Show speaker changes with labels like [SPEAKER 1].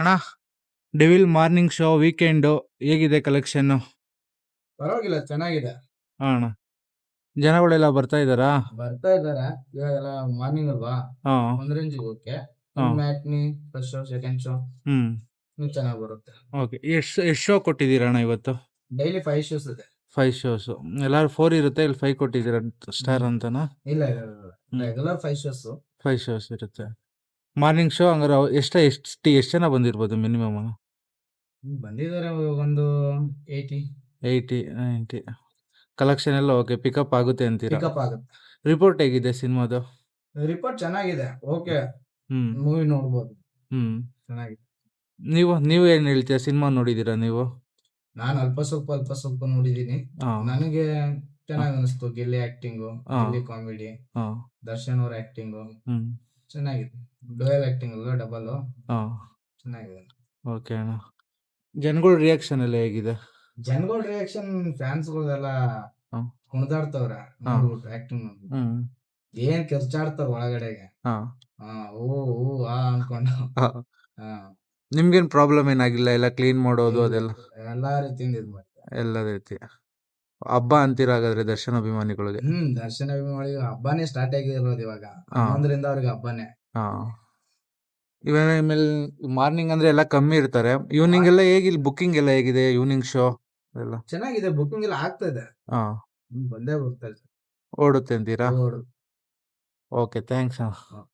[SPEAKER 1] ಅಣ್ಣ Devil morning show weekend ಹೇಗಿದೆ collection
[SPEAKER 2] ಪರವಾಗಿಲ್ಲ ಚೆನ್ನಾಗಿದೆ.
[SPEAKER 1] ಹಾಂ ಅಣ್ಣ. ಜನಗಳೆಲ್ಲ ಬರ್ತಾ ಇದ್ದಾರಾ?
[SPEAKER 2] ಬರ್ತಾ ಇದಾರೆ ಇವಾಗೆಲ್ಲ ಮಾರ್ನಿಂಗ್ ಅಲ್ವಾ?
[SPEAKER 1] ಹಾಂ.
[SPEAKER 2] ಒಂದ್ ರೇಂಜಿಗೆ ಓಕೆ
[SPEAKER 1] ಹಾ.
[SPEAKER 2] Matinee first show second show
[SPEAKER 1] ಹ್ಞೂ
[SPEAKER 2] ಚೆನ್ನಾಗಿ ಬರುತ್ತೆ.
[SPEAKER 1] ಓಕೆ ಎಷ್ಟು ಎಷ್ಟು ಶೋ ಕೊಟ್ಟಿದ್ದೀರಾ ಅಣ್ಣ ಇವತ್ತು?
[SPEAKER 2] ಡೈಲಿ ಫೈವ್ ಶೋಸ್ ಇದೆ.
[SPEAKER 1] ಫೈವ್ ಶೋಸ್ ಎಲ್ಲರೂ ಫೋರ್ ಇರುತ್ತೆ ಇಲ್ಲಿ ಫೈವ್ ಕೊಟ್ಟಿದ್ದೀರಾ ಸ್ಟಾರ್ ಅಂತನಾ?
[SPEAKER 2] ಇಲ್ಲ
[SPEAKER 1] ಎಲ್ಲ
[SPEAKER 2] regular five shows
[SPEAKER 1] five shows ಇರುತ್ತೆ. ಮಾರ್ನಿಂಗ್ ಶೋ ಹಂಗಾರೆ ಎಷ್ಟ ಎಷ್ಟು ಎಷ್ಟು ಜನ ಬಂದಿರ್ಬೋದು ಮಿನಿಮಮ್
[SPEAKER 2] ಬಂದಿದ್ದಾರೆ ಒಂದು ಏಯ್ಟಿ
[SPEAKER 1] ಏಯ್ಟಿ ನೈಂಟಿ ಕಲೆಕ್ಷನ್ ಎಲ್ಲ ಓಕೆ ಪಿಕಪ್ ಆಗುತ್ತೆ ಅಂತೀರಾ?
[SPEAKER 2] ಪಿಕಪ್ ಆಗುತ್ತೆ.
[SPEAKER 1] ರಿಪೋರ್ಟ್ ಹೇಗಿದೆ ಸಿನಿಮಾದು?
[SPEAKER 2] ರಿಪೋರ್ಟ್ ಚೆನ್ನಾಗಿದೆ ಓಕೆ
[SPEAKER 1] ಹ್ಮ್.
[SPEAKER 2] ಮೂವಿ ನೋಡ್ಬೋದು.
[SPEAKER 1] ಹ್ಮ್.
[SPEAKER 2] ಚೆನ್ನಾಗಿದೆ.
[SPEAKER 1] ನೀವು ನೀವು ಏನ್ ಹೇಳ್ತೀರಾ? ಸಿನಿಮಾ ನೋಡಿದೀರಾ ನೀವು?
[SPEAKER 2] ನಾನು ಅಲ್ಪ ಸ್ವಲ್ಪ ಅಲ್ಪ ಸ್ವಲ್ಪ ನೋಡಿದೀನಿ
[SPEAKER 1] ಹಾಂ
[SPEAKER 2] ನನಗೆ ಚೆನ್ನಾಗಿ ಅನಿಸ್ತು ಗಿಲ್ಲಿ ಆಕ್ಟಿಂಗು
[SPEAKER 1] ಹಾ.
[SPEAKER 2] ಗಿಲ್ಲಿ ಕಾಮಿಡಿ
[SPEAKER 1] ಹಾಂ
[SPEAKER 2] ದರ್ಶನ್ ಅವ್ರ ಆಕ್ಟಿಂಗು
[SPEAKER 1] ಹ್ಞೂ
[SPEAKER 2] ಚೆನ್ನಾಗಿದೆ. ಡೋಯಲ್ ಆಕ್ಟಿಂಗ್ ಅಲ್ವಾ ಡಬಲ್
[SPEAKER 1] ಹಾಂ
[SPEAKER 2] ಚೆನ್ನಾಗಿದೆ.
[SPEAKER 1] ಓಕೆ ಅಣ್ಣ. ಜನಗಳ ರಿಯಾಕ್ಷನ್ ಎಲ್ಲ ಹೇಗಿದೆ?
[SPEAKER 2] ಜನಗಳ ರಿಯಾಕ್ಷನ್ ಫ್ಯಾನ್ಸ್ಗಳೆಲ್ಲ
[SPEAKER 1] ಗಳೆಲ್ಲ
[SPEAKER 2] ಕುಣಿದಾಡ್ತವ್ರೆ. ಆಕ್ಟಿಂಗ್ ಏನ್ ಕಿರ್ಚಾಡ್ತಾರ ಒಳಗಡೆಗೆ.
[SPEAKER 1] ಹಾ.
[SPEAKER 2] ಓ ಓ ಆ ಅನ್ಕೊಂಡು. ಹಾ.
[SPEAKER 1] ನಿಮ್ಗೇನು ಪ್ರಾಬ್ಲಮ್ ಏನಾಗಿಲ್ಲ? ಎಲ್ಲ ಕ್ಲೀನ್ ಮಾಡೋದು ಅದೆಲ್ಲ?
[SPEAKER 2] ಎಲ್ಲಾ ರೀತಿಯಿಂದ ಇದ್ ಮಾಡ್ತಾರೆ
[SPEAKER 1] ಎಲ್ಲ ರೀತಿ. ಹಬ್ಬ ಅಂತೀರ ಹಾಗಾದ್ರೆ ದರ್ಶನ ಅಭಿಮಾನಿಗಳಿಗೆ?
[SPEAKER 2] ಹ್ಮ್ ದರ್ಶನ ಅಭಿಮಾನಿ ಹಬ್ಬನೇ ಸ್ಟಾರ್ಟ್ ಆಗಿರೋದು ಇವಾಗ.
[SPEAKER 1] ಹಾ.
[SPEAKER 2] ಹನ್ನೊಂದರಿಂದ ಅವ್ರಿಗೆ ಹಬ್ಬನೇ.
[SPEAKER 1] ಹಾ. ಇವಾಗ ಆಮೇಲೆ ಮಾರ್ನಿಂಗ್ ಅಂದ್ರೆ ಎಲ್ಲ ಕಮ್ಮಿ ಇರ್ತಾರೆ. ಈವ್ನಿಂಗ್ ಎಲ್ಲ ಹೇಗಿಲ್ಲ ಬುಕ್ಕಿಂಗ್ ಎಲ್ಲ ಹೇಗಿದೆ ಈವ್ನಿಂಗ್ ಶೋ ಎಲ್ಲ?
[SPEAKER 2] ಚೆನ್ನಾಗಿದೆ ಬುಕಿಂಗ್ ಎಲ್ಲ ಆಗ್ತಾ ಇದೆ.
[SPEAKER 1] ಹಾಂ.
[SPEAKER 2] ಬಂದೇ ಹೋಗ್ತಾರೆ ಇದೆ.
[SPEAKER 1] ಓಡುತ್ತೆ ಅಂತೀರಾ?
[SPEAKER 2] ಓಡು
[SPEAKER 1] ಓಕೆ ಥ್ಯಾಂಕ್ಸ್
[SPEAKER 2] ಹಾ.